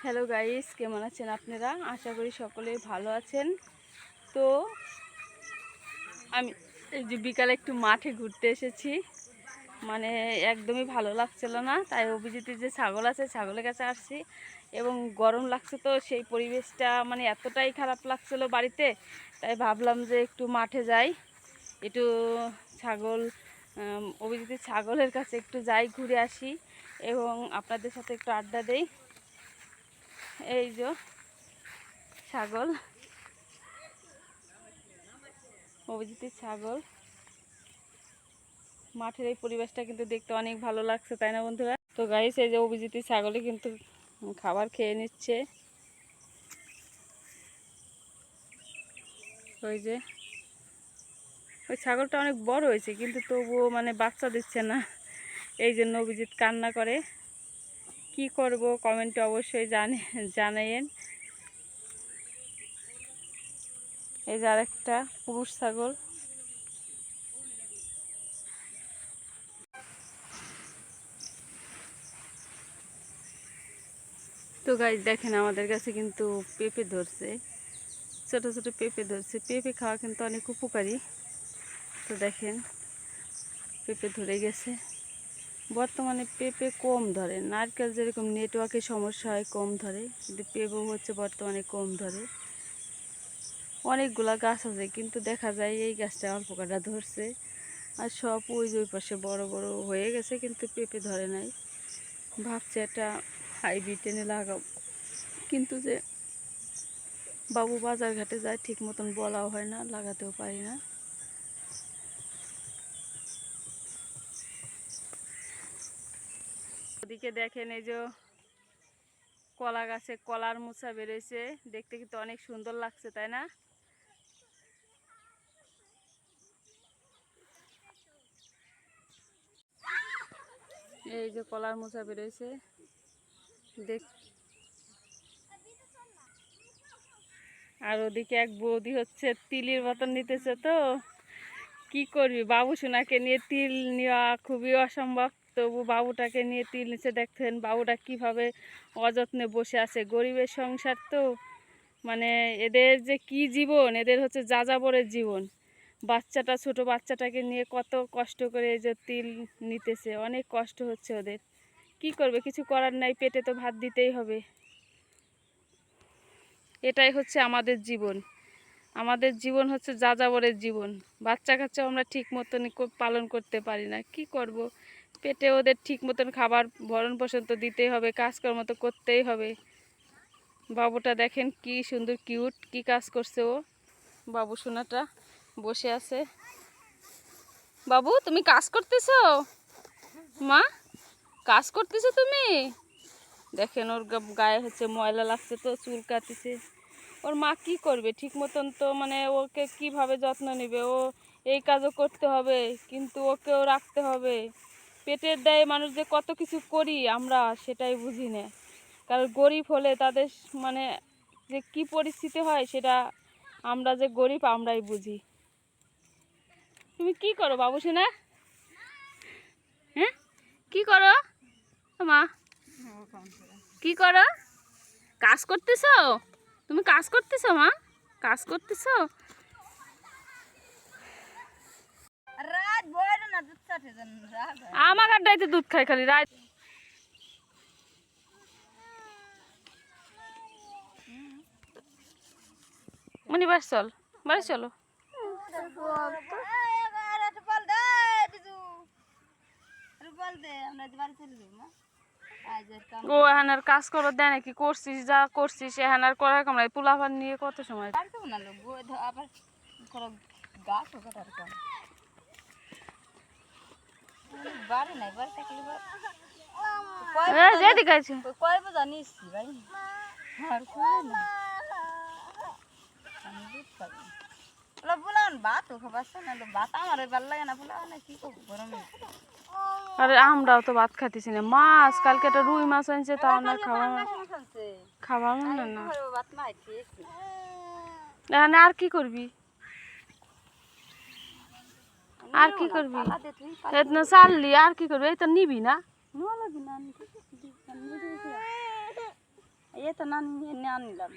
Hello guys কেমন আছেন আপনারা? আশা করি সকলেই ভালো আছেন। তো, আমি এই যে বিকালে একটু মাঠে ঘুরতে এসেছি। মানে একদমই ভালো লাগছিল না। তাই অভিজিতের যে ছাগল আছে, ছাগলের কাছে আসছি। এবং গরম লাগছে তো, সেই পরিবেশটা মানে এতটাই খারাপ লাগছিল বাড়িতে। তাই ভাবলাম যে একটু মাঠে যাই। একটু ছাগল অভিজিতের ছাগলের কাছে একটু যাই, ঘুরে আসি। এবং আপনাদের সাথে একটু আড্ডা দেই। এই যে ছাগল। অভিজিতের ছাগল। মাঠের এই পরিবেশটা কিন্তু দেখতে অনেক ভালো লাগছে, তাই না বন্ধুরা? তো গাইস এই যে অভিজিতের ছাগলে কিন্তু খাবার খেয়ে নিচ্ছে। ওই যে, ওই ছাগলটা অনেক বড় হয়েছে, কিন্তু তবুও মানে বাচ্চা দিচ্ছে না। এই জন্য অভিজিৎ কান্না করে। কি করব কমেন্টে অবশ্যই জানে, জানাইয়েন। এই যে আরেকটা পুরুষ ছাগল। তো গাছ দেখেন আমাদের কাছে কিন্তু পেঁপে ধরছে। ছোট ছোট পেঁপে ধরছে। পেঁপে খাওয়া কিন্তু অনেক উপকারী। তো দেখেন, পেঁপে ধরে গেছে। বর্তমানে পেঁপে কম ধরে, নারকেল যেরকম নেটওয়ার্কের সমস্যা হয় কম ধরে, কিন্তু পেঁপে হচ্ছে বর্তমানে কম ধরে। অনেকগুলা গাছ আছে, কিন্তু দেখা যায় এই গাছটা অল্প কাটা ধরছে। আর সব ওই ওই পাশে বড় বড় হয়ে গেছে, কিন্তু পেঁপে ধরে নাই। ভাবছে একটা হাইব্রিড এনে লাগাবো। কিন্তু যে বাবু বাজার ঘাটে যায়, ঠিক মতন বলাও হয় না, লাগাতেও পারি না। ওদিকে দেখেন এই যে কলা গাছে কলার মোচা বেরোয়েছে দেখতে কিন্তু অনেক সুন্দর লাগছে, তাই না? এই যে কলার মোচা বেরোয়েছে দেখ আর ওদিকে এক বৌদি হচ্ছে তিলির মতন নিতেছে তো। কি করবি? বাবু সোনাকে নিয়ে তিল নেওয়া খুবই অসম্ভব। তবু বাবুটাকে নিয়ে তিল নিচে দেখতেন, বাবুটা কীভাবে অযত্নে বসে আছে। গরিবের সংসার তো মানে এদের যে কি জীবন, এদের হচ্ছে যাযাবরের জীবন। বাচ্চাটা, ছোট বাচ্চাটাকে নিয়ে কত কষ্ট করে এই যে তিল নিতেছে, অনেক কষ্ট হচ্ছে ওদের। কি করবে? কিছু করার নাই, পেটে তো ভাত দিতেই হবে। এটাই হচ্ছে আমাদের জীবন। আমাদের জীবন হচ্ছে যাযাবরের জীবন। বাচ্চা কাচ্চা আমরা ঠিক মতন পালন করতে পারি না। কি করব? পেটে ওদের ঠিক মতন খাবার ভরণ পোষণ তো দিতেই হবে, কাজকর্ম তো করতেই হবে। বাবুটা দেখেন কি সুন্দর কিউট কি কাজ করছে ও। বাবু সোনাটা বসে আছে। বাবু, তুমি কাজ করতেছ? মা, কাজ করতেছো তুমি? দেখেন ওর গায়ে হচ্ছে ময়লা লাগছে তো, চুল কাটিছে ওর মা কি করবে? ঠিক মতন তো মানে ওকে কীভাবে যত্ন নেবে? ও এই কাজও করতে হবে, কিন্তু ওকেও রাখতে হবে। পেটের দায়ে মানুষ যে কত কিছু করি আমরা সেটাই বুঝি না। কারণ গরিব হলে তাদের মানে যে কি পরিস্থিতি হয় সেটা আমরা যে গরিব আমরাই বুঝি। তুমি কি করো বাবু সোনা? হ্যাঁ? কি করো? মা। কি করো? কাজ করতেছো? তুমি কাজ করতেছো মা? কাজ করতেছো রাত বড় না দুধ চাটে যেন রাত হয়। আমার আড্ডাইতে দুধ খাই খালি রাত মনি বাস চল বাড়ি চলো। ও এহানার কাজ করো দেয় নাকি করছিস যা করছিস এহানার করার কামড়াই পোলাপান নিয়ে কত সময়? আবার গাছ কাটার। নাই, থাকলে যেদিকে আছে। বোঝা ভাই? আর কয় না আমি দুধ পাবো ওলা বুলান ভাত ও খাবার না ভাত আমার ভালো লাগে না বুলাও না কি করব গরমে আরে আমরাও তো ভাত খাইতেছি না। মাছ কালকে একটা রুই মাছ আনছে তা না খাওয়া মনে না। ভাত এখানে আর কি করবি? আর কি করবি? এতনা চাললি আর কি করবি? এই তো নিবি না? ভালো না দিলাম। তো না। নিয়ে নিলাম